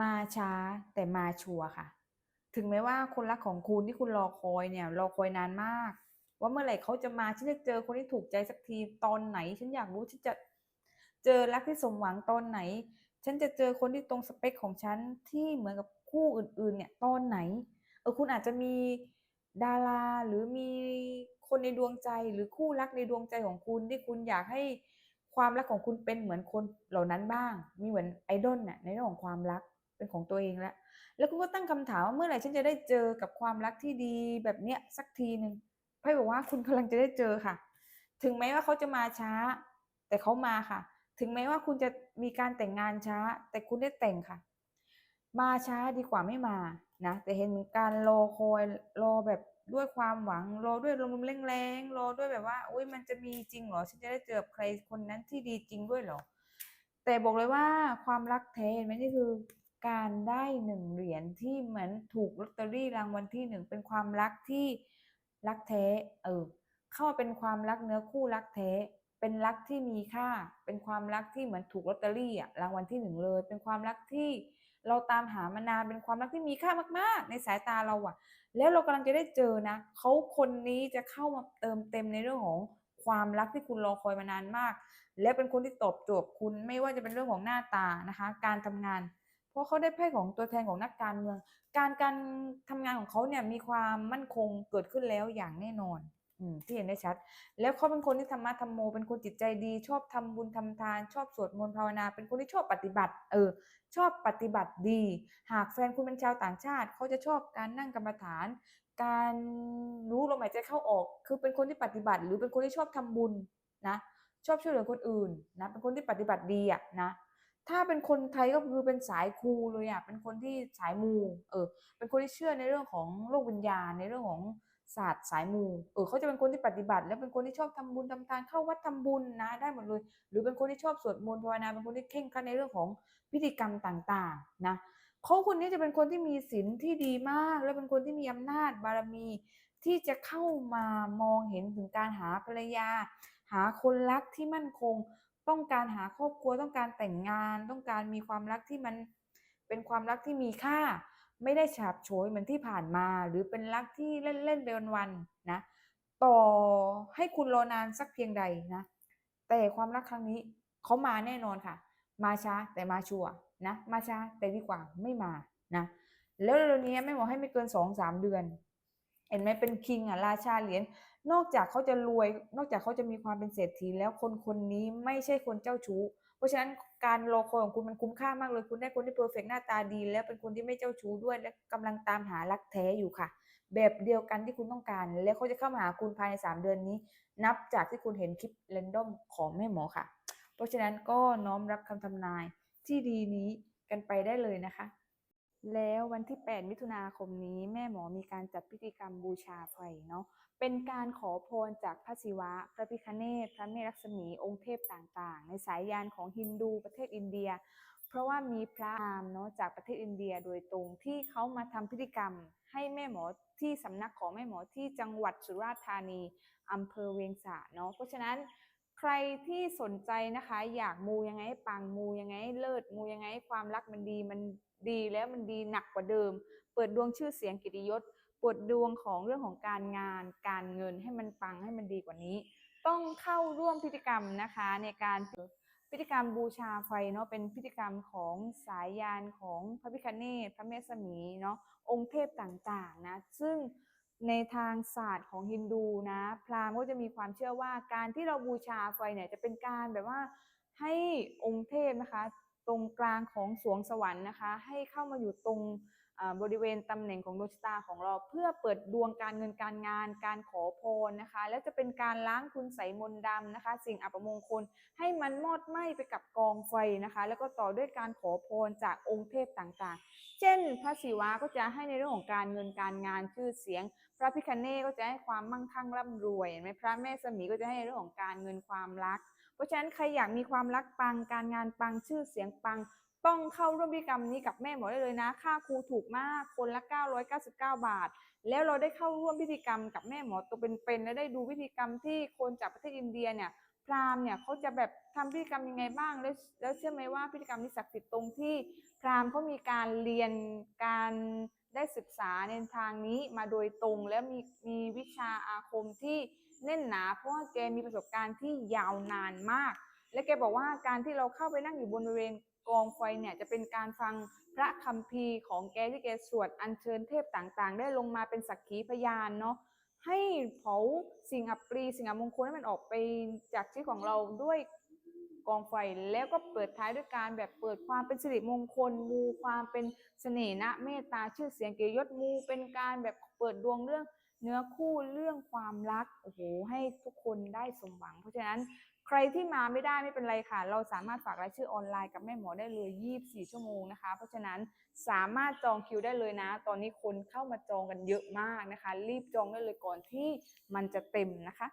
มาช้าแต่มาชัวร์ค่ะ ถึงแม้ว่าคนรักของคุณที่คุณรอคอยเนี่ยรอคอยนานมาก ว่าเมื่อไหร่เขาจะมาฉันจะเจอคนที่ถูกใจสักทีตอนไหน ฉันอยากรู้ฉันจะเจอรักที่สมหวังตอนไหน ฉันจะเจอคนที่ตรงสเปคของฉันที่เหมือนกับคู่อื่น ๆ เนี่ยตอนไหนเออคุณอาจจะมีดาราหรือมีคนในดวงใจหรือคู่รักในดวงใจของคุณที่คุณอยากให้ความรักของคุณเป็นเหมือนคนเหล่านั้นบ้าง มีเหมือนไอดอลน่ะในเรื่องของความรัก เป็นของตัวเองแล้ว แล้วคุณก็ตั้งคำถามว่าเมื่อไหร่ฉันจะได้เจอกับความรักที่ดีแบบเนี้ยสักทีหนึ่งไพ่บอกว่าคุณกำลังจะได้เจอค่ะ ถึงแม้ว่าเขาจะมาช้า แต่เขามาค่ะ ถึงแม้ว่าคุณจะมีการแต่งงานช้า แต่คุณได้แต่งค่ะ มาช้าดีกว่าไม่มานะแต่เห็นการรอคอยรอแบบด้วยความหวังรอด้วยลมๆแรงๆรอด้วยแบบว่าอุ้ยมันจะมีจริงเหรอฉันจะได้เจอใครคนนั้นที่ดีจริงด้วยเหรอแต่บอกเลยว่าความรักแท้เห็นไหมนี่คือ การได้หนึ่งเหรียญที่เหมือนถูกลอตเตอรี่รางวัลที่หนึ่งเป็นความรักที่รักแท้เออเข้ามาเป็นความรักเนื้อคู่รักแท้เป็นรักที่มีค่า เป็นความรักที่เหมือนถูกลอตเตอรี่อะรางวัลที่หนึ่งเลย เป็นความรักที่เราตามหามานานเป็นความรักที่มีค่ามาก ๆ ในสายตาเราอะแล้วเรากำลังจะได้เจอนะเขาคนนี้จะเข้ามาเติมเต็มในเรื่องของความรักที่คุณรอคอยมานานมาก และเป็นคนที่ตอบโจทย์คุณไม่ว่าจะเป็นเรื่องของหน้าตานะคะ การทำงาน เพราะเขาได้ไพ่ของตัวแทนของนักการเมือง การการทำงานของเขาเนี่ยมีความมั่นคงเกิดขึ้นแล้วอย่างแน่นอนอที่เห็นได้ชัด แล้วเขาเป็นคนที่ธรรมะธรรมโม เป็นคนจิตใจดี ชอบทำบุญทำทาน ชอบสวดมนต์ภาวนา เป็นคนที่ชอบปฏิบัติ เออ ชอบปฏิบัติดี หากแฟนคุณเป็นชาวต่างชาติ เขาจะชอบการนั่งกรรมฐาน การรู้ลมหายใจเข้าออก คือเป็นคนที่ปฏิบัติ หรือเป็นคนที่ชอบทำบุญนะ ชอบช่วยเหลือคนอื่นนะ เป็นคนที่ปฏิบัติดีอะนะ ถ้าเป็นคนไทยก็คือเป็นสายครูเลยอะเป็นคนที่สายมูเออ เป็นคนที่เชื่อในเรื่องของโลกวิญญาณในเรื่องของศาสตร์สายมูเออเขาจะเป็นคนที่ปฏิบัติ และเป็นคนที่ชอบทำบุญทำทานเข้าวัดทำบุญนะได้หมดเลย หรือเป็นคนที่ชอบสวดมนต์ภาวนาเป็นคนที่เคร่งครัดในเรื่องของพิธีกรรมต่างๆนะเขาคนนี้จะเป็นคนที่มีศีลที่ดีมาก และเป็นคนที่มีอำนาจบารมีที่จะเข้ามามองเห็นถึงการหาภรรยา หาคนรักที่มั่นคง ต้องการหาครอบครัวต้องการแต่งงาน ต้องการมีความรักที่มันเป็นความรักที่มีค่า ไม่ได้ฉาบโฉยเหมือนที่ผ่านมา หรือเป็นรักที่เล่นๆไปวันๆนะต่อให้คุณรอนานสักเพียงใดนะ แต่ความรักครั้งนี้เขามาแน่นอนค่ะ มาช้าแต่มาชัวร์นะมาช้าแต่ดีกว่าไม่มานะแล้วเร็วๆนี้แม่บอกให้ไม่เกินสองสามเดือน เห็นไหมเป็นคิงอะราชาเหรียญ นอกจากเขาจะรวย นอกจากเขาจะมีความเป็นเศรษฐีแล้วคนคนนี้ไม่ใช่คนเจ้าชู้ เพราะฉะนั้นการรอคอยของคุณมันคุ้มค่ามากเลย คุณได้คนที่เพอร์เฟกหน้าตาดี แล้วเป็นคนที่ไม่เจ้าชู้ด้วย และกำลังตามหารักแท้อยู่ค่ะ แบบเดียวกันที่คุณต้องการ แล้วเขาจะเข้ามาหาคุณภายในสามเดือนนี้ นับจากที่คุณเห็นคลิปเรนดอมของแม่หมอค่ะ เพราะฉะนั้นก็น้อมรับคำทำนายที่ดีนี้กันไปได้เลยนะคะ แล้ววันที่ 8 มิถุนาคมนี้แม่หมอมีการจัดพิธีกรรมบูชาไฟเนาะเป็นการขอพรจากพระศิวะ พระพิฆเนศพระแม่ลักษมีองค์เทพต่างๆ ในสายยานของฮินดูประเทศอินเดีย เพราะว่ามีพระอามเนาะจากประเทศอินเดียโดยตรงที่เขามาทำพิธีกรรม ให้แม่หมอที่สำนักของแม่หมอที่จังหวัดสุราษฎร์ธานีอำเภอเวียงสะเนาะเพราะฉะนั้น ใครที่สนใจนะคะ อยากมูยังไงให้ปังมูยังไงให้เลิศมูยังไงให้ความรักมันดีมันดีแล้วมันดีหนักกว่าเดิม เปิดดวงชื่อเสียงกิติยศเปิดดวงของเรื่องของการงาน การเงินให้มันปังให้มันดีกว่านี้ ต้องเข้าร่วมพิธีกรรมนะคะในการพิธีกรรมบูชาไฟเนาะเป็นพิธีกรรมของสายยานของพระพิฆเนศพระแม่สมีเนาะองค์เทพต่างๆนะซึ่ง ในทางศาสตร์ของฮินดูนะ พราหมณ์ก็จะมีความเชื่อว่าการที่เราบูชาไฟเนี่ยจะเป็นการแบบว่าให้องค์เทพนะคะ ตรงกลางของสวงสวรรค์นะคะ ให้เข้ามาอยู่ตรง บริเวณตำแหน่งของดวงชะตาของเราเพื่อเปิดดวงการเงินการงาน การขอพรนะคะ และจะเป็นการล้างคุณใสยมนต์ดำนะคะ สิ่งอัปมงคลให้มันมอดไหม้ไปกับกองไฟนะคะ แล้วก็ต่อด้วยการขอพรจากองค์เทพต่างๆ เช่น พระศิวะก็จะให้ในเรื่องของการเงินการงานชื่อเสียง พระพิคเนศก็จะให้ความมั่งคั่งร่ำรวยเห็นไหมพระแม่สมีก็จะให้ในเรื่องของการเงินความรัก เพราะฉะนั้นใครอยากมีความรักปังการงานปังชื่อเสียงปัง ต้องเข้าร่วมพิธีกรรมนี้กับแม่หมอได้เลยนะ ค่าครูถูกมากคนละ 999 บาท แล้วเราได้เข้าร่วมพิธีกรรมกับแม่หมอตัวเป็นๆและได้ดูพิธีกรรมที่คนจากประเทศอินเดียเนี่ยพราหมณ์เนี่ยเขาจะแบบทำพิธีกรรมยังไงบ้าง แล้วแล้วเชื่อไหมว่าพิธีกรรมนี้ศักดิ์สิทธิ์ตรงที่พราหมณ์เขามีการเรียนการได้ศึกษาในทางนี้มาโดยตรงและมีมีวิชาอาคมที่แน่นหนา เพราะว่าแกมีประสบการณ์ที่ยาวนานมาก และแกบอกว่าการที่เราเข้าไปนั่งอยู่บนบริเวณกองไฟเนี่ยจะเป็นการฟังพระคัมภีร์ของแกที่แกสวดอัญเชิญเทพต่างๆ ได้ลงมาเป็นสักขีพยานเนาะให้เผาสิ่งอัปรีสิ่งอัปมงคลให้มันออกไปจากชีวิตของเราด้วยกองไฟแล้วก็เปิดท้ายด้วยการแบบเปิดความเป็นสิริมงคล มูความเป็นเสน่ห์นะเมตตาชื่อเสียงเกียรติยศมูเป็นการแบบเปิดดวงเรื่องเนื้อคู่เรื่องความรักโอ้โหให้ทุกคนได้สมหวัง เพราะฉะนั้น ใครที่มาไม่ได้ไม่เป็นไรค่ะ เราสามารถฝากรายชื่อออนไลน์กับแม่หมอได้เลย 24 ชั่วโมงนะคะ เพราะฉะนั้นสามารถจองคิวได้เลยนะ ตอนนี้คนเข้ามาจองกันเยอะมากนะคะ รีบจองได้เลยก่อนที่มันจะเต็มนะคะ